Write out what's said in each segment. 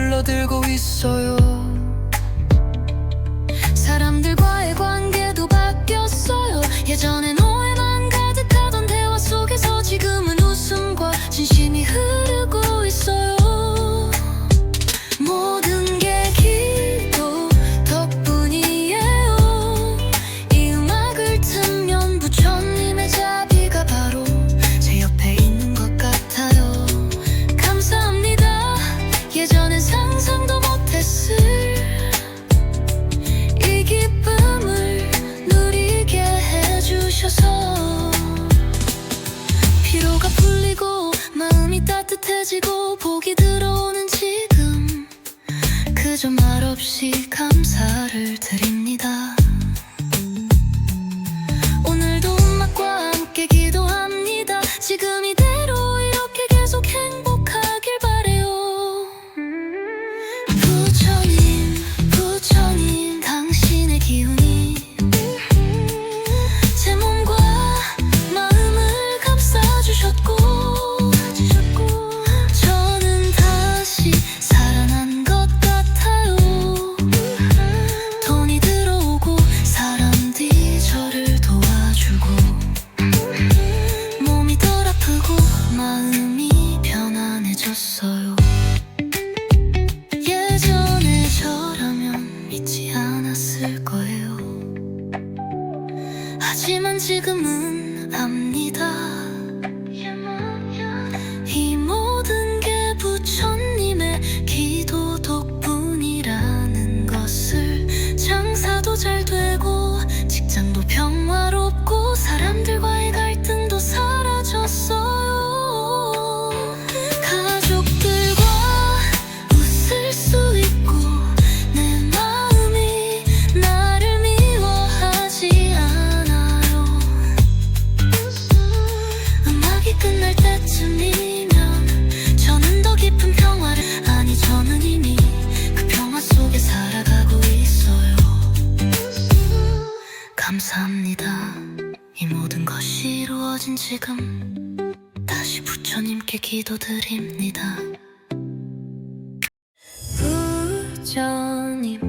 흘러들고 있어요. 사람들과의 관계도 바뀌었어요. 예전엔 느껴지고 복이 들어오는 지금 그저 말없이 감사를 드립니다. 떨어진 지금 다시 부처님께 기도드립니다. 부처님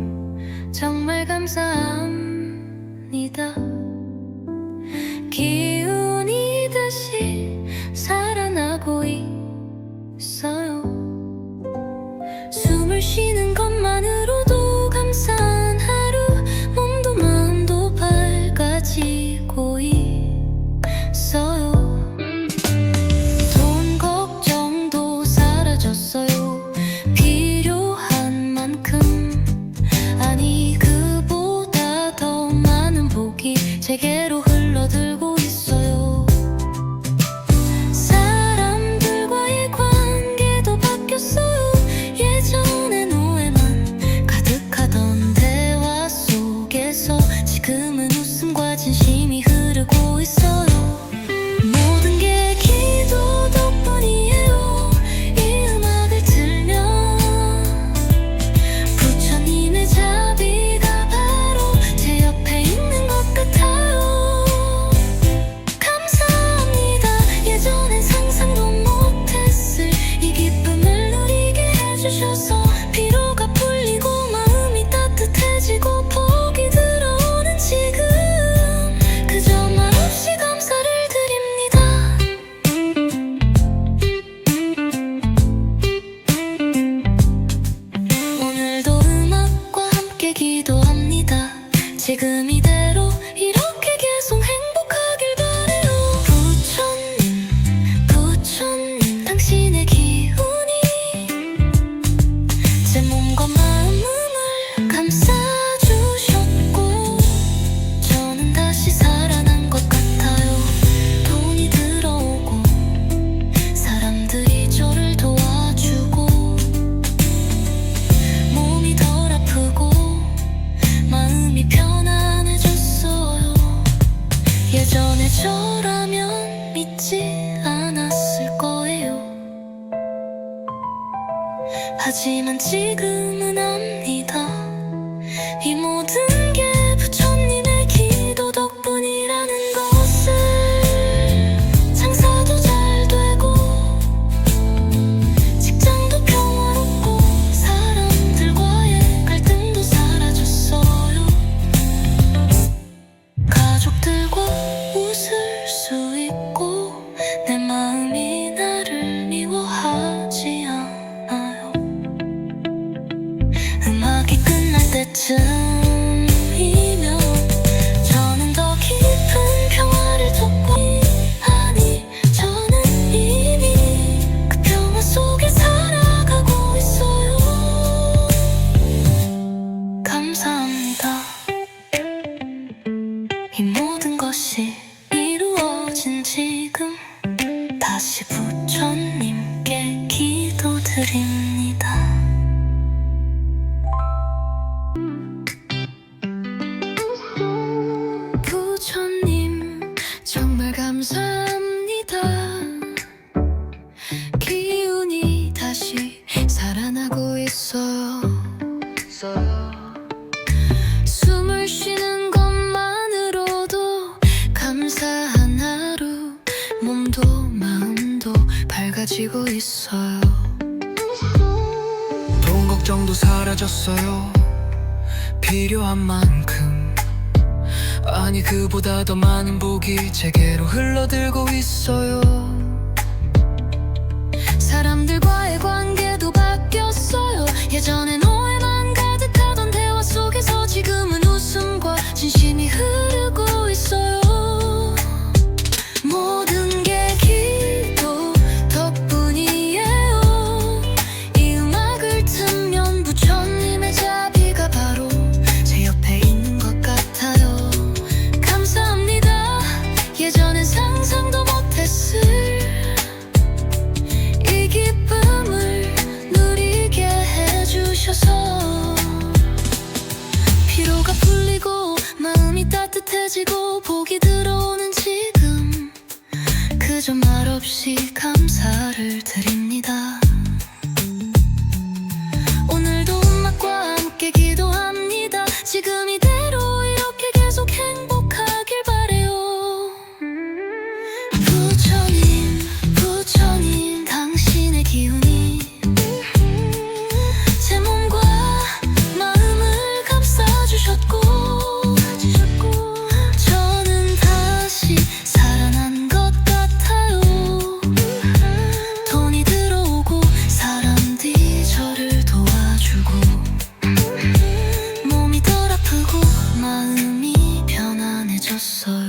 정말 감사합니다. He moved 있어요. 돈 걱정도 사라졌어요. 필요한 만큼. 아니 그보다 더 많은 복이 제게로 흘러들고 있어요. 사람들과의 관계도 바뀌었어요. 예전엔 오해만 가득하던 대화 속에서 지금은 웃음과 진심이 흐르 나를 들인 알았어.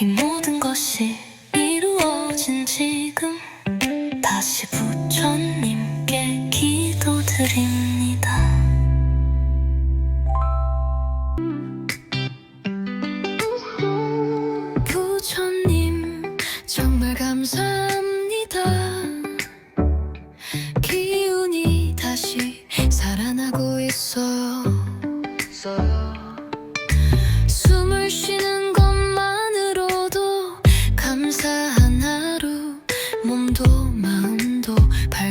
이 모든 것이 이루어진 지금 다시 부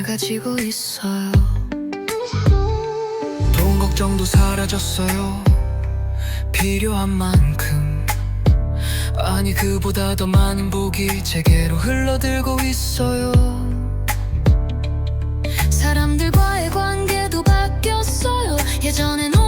가지고 있어요. 돈 걱정도 사라졌어요. 필요한 만큼. 아니 그보다 더 많은 복이 제게로 흘러들고 있어요. 사람들과의 관계도 바뀌었어요. 예전엔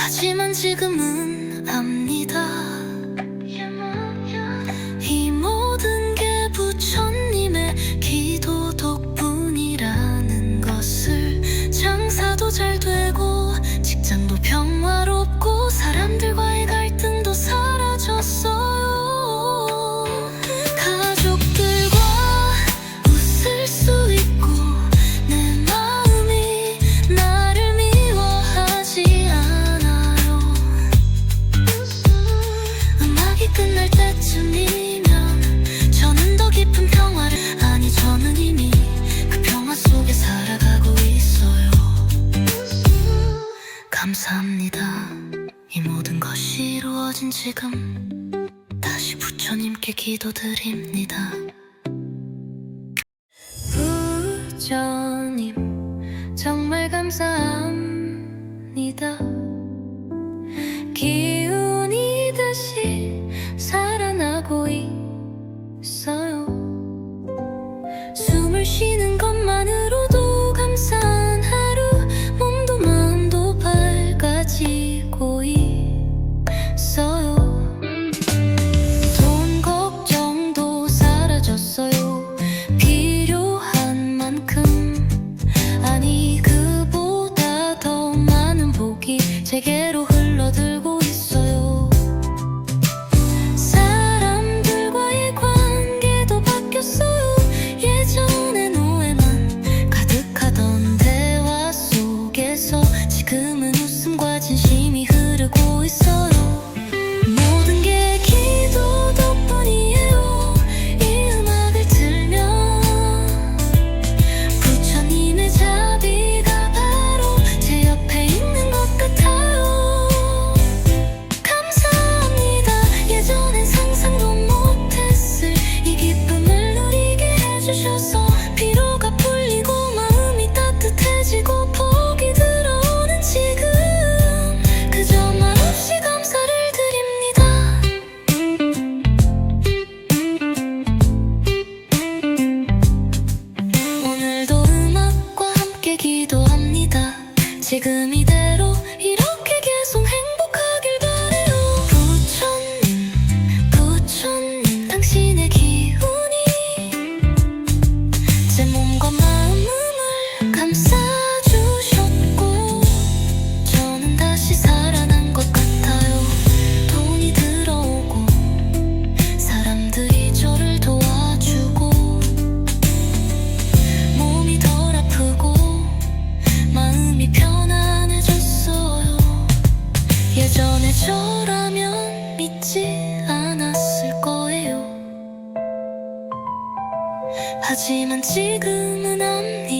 하지만 지금은 압니다. 지금 다시 부처님께 기도드립니다. 부처님 정말 감사합니다. 기운이 다시 살아나고 있어요. 숨을 쉬는 것만으로도 감사합니다. って組み 예전에 저라면 믿지 않았을 거예요. 하지만 지금은 압니다.